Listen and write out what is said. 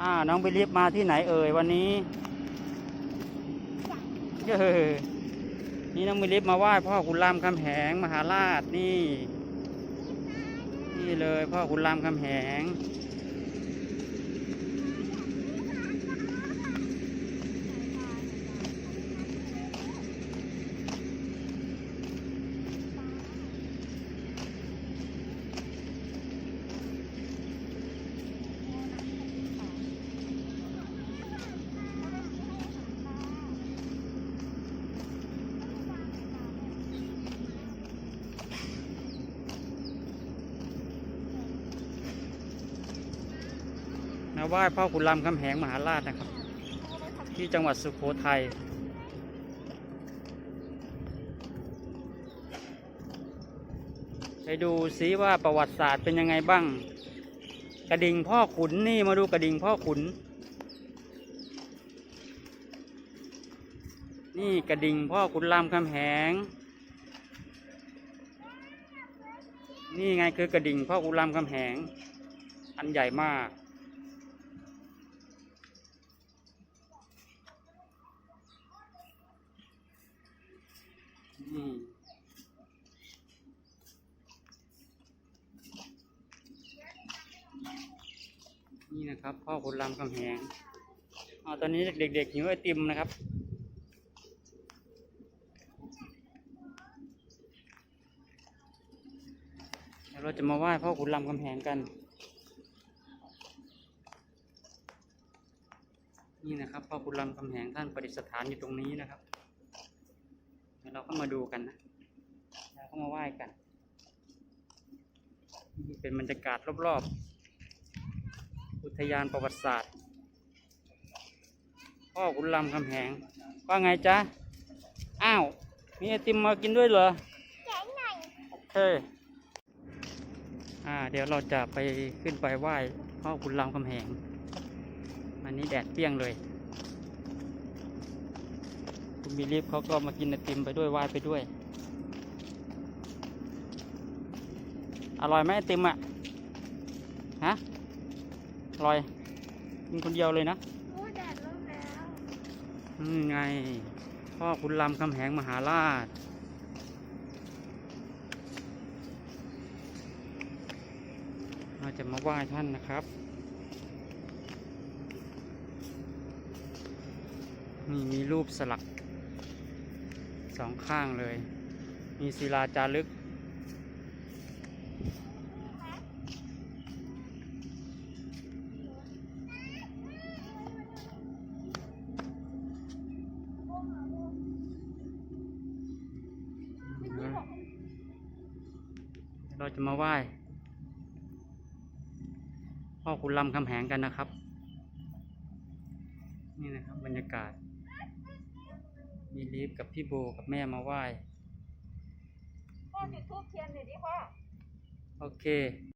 อ่า น้องไปรีบมาที่ไหนเอ่ยวันนี้เออนี่น้องไปรีบมาไหว้พ่อขุนรามคำแหงมหาราชนี่ นี่เลยพ่อขุนรามคำแหง มาไหว้พ่อขุนรามคำแหงมหาราชนะครับ ที่จังหวัดสุโขทัยไปดูซิว่าประวัติศาสตร์เป็นยังไงบ้าง กระดิ่งพ่อขุนนี่มาดูกระดิ่งพ่อขุน นี่กระดิ่งพ่อขุนรามคำแหง นี่ไงคือกระดิ่งพ่อขุนรามคำแหง อันใหญ่มาก นี่นี่นะครับ พ่อขุนรามคำแหงอาตอนนี้เด็กๆหิวไอติมนะครับเดี๋ยวเราจะมาไหว้พ่อขุนรามคำแหงกัน นี่นะครับพ่อขุนรามคำแหงท่านประดิษฐานอยู่ตรงนี้นะครับ ดี๋ยวเราก็มาดูกันนะเราก็มาไหว้กันนี่เป็นบรรยากาศรอบๆ อุทยานประวัติศาสตร์พ่อขุนรามคำแหง ว่าไงจ๊ะ อ้าว มีไอติมมากินด้วยเหรอแข็งหน่อยโอเค อ่า เดี๋ยวเราจะไปขึ้นไปไหว้พ่อขุนรามคำแหง อันนี้แดดเปรี้ยงเลย คุณมีลิฟเขาก็มากินไอติมไปด้วยไหว้ไปด้วย อร่อยไหมไอติมอะ ฮะ อร่อยกินคนเดียวเลยนะโอ้แดดร่มแล้วนี่ไง พ่อคุณรามคำแหงมหาราชเราจะมาไหว้ท่านนะครับ นี่มีรูปสลัก สองข้างเลย มีศิลาจารึก เราจะมาไหว้พ่อคุณลำคำแหงกันนะครับ นี่นะครับบรรยากาศ มีลีฟกับพี่โบกับแม่มาไหว้พ่อจุดทูบเทียนหน่อยดิพ่อ โอเค